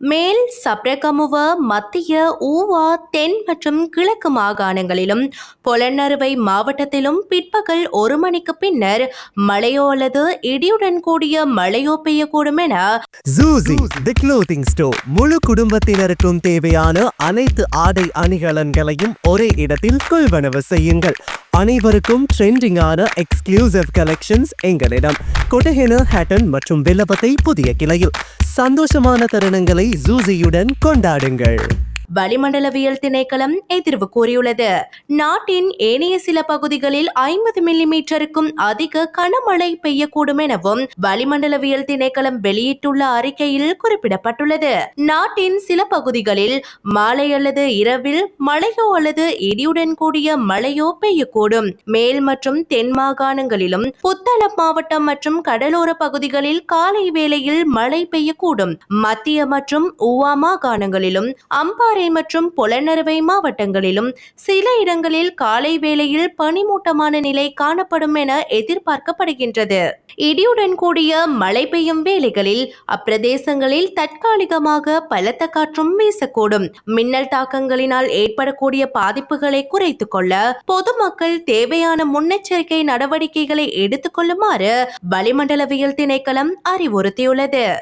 மேல் சப்ரகமுவ மத்திய ஊவா தென் மற்றும் கிழக்கு மாகாணங்களிலும் பொலன்னறுவை மாவட்டத்திலும் பிற்பகல் ஒரு மணிக்கு பின்னர் மழையோ அல்லது இடியுடன் கூடிய மழையோ பெய்யக்கூடும் என ஜூசி தி க்ளோத்திங் ஸ்டோர் முழு குடும்பத்தினருக்கும் தேவையான அனைத்து ஆடை அணிகலன்களையும் ஒரே இடத்தில் கொள்வனவு செய்யுங்கள். அனைவருக்கும் ட்ரெண்டிங்கான எக்ஸ்க்ளூசிவ் கலெக்ஷன்ஸ் எங்களிடம். கொட்டஹென ஹேட்டன் மற்றும் வில்லபத்தை புதிய கிளையில். சந்தோஷமான தருணங்களை ஜூசியுடன் கொண்டாடுங்கள். வளிமண்டலவியல் திணைக்களம் எதிர்வு கூறியுள்ளது. நாட்டின் ஏனைய சில பகுதிகளில் ஐம்பது மில்லிமீட்டருக்கும் அதிக கனமழை பெய்யக்கூடும் எனவும் வளிமண்டலவியல் திணைக்களம் வெளியிட்டுள்ள அறிக்கையில் குறிப்பிடப்பட்டுள்ளது. நாட்டின் சில பகுதிகளில் மாலை அல்லது இரவில் மழையோ அல்லது இடியுடன் கூடிய மழையோ பெய்யக்கூடும். மேல் மற்றும் தென் மாகாணங்களிலும் புத்தளம் மாவட்டம் மற்றும் கடலோர பகுதிகளில் காலை வேளையில் மழை பெய்யக்கூடும். மத்திய மற்றும் ஊவா மாகாணங்களிலும் அம்பாறை மற்றும் புலனறுவை மாவட்டங்களிலும் சில இடங்களில் காலை வேளையில் பனிமூட்டமான நிலை காணப்படும் என எதிர்பார்க்கப்படுகின்றது. இடியுடன் கூடிய மழை பெய்யும் வேளைகளில் அப்பிரதேசங்களில் தற்காலிகமாக பலத்த காற்றும் வீசக்கூடும். மின்னல் தாக்கங்களினால் ஏற்படக்கூடிய பாதிப்புகளை குறைத்துக் கொள்ள பொதுமக்கள் தேவையான முன்னெச்சரிக்கை நடவடிக்கைகளை எடுத்துக் கொள்ளுமாறு வளிமண்டலவியல் திணைக்களம் அறிவுறுத்தியுள்ளது.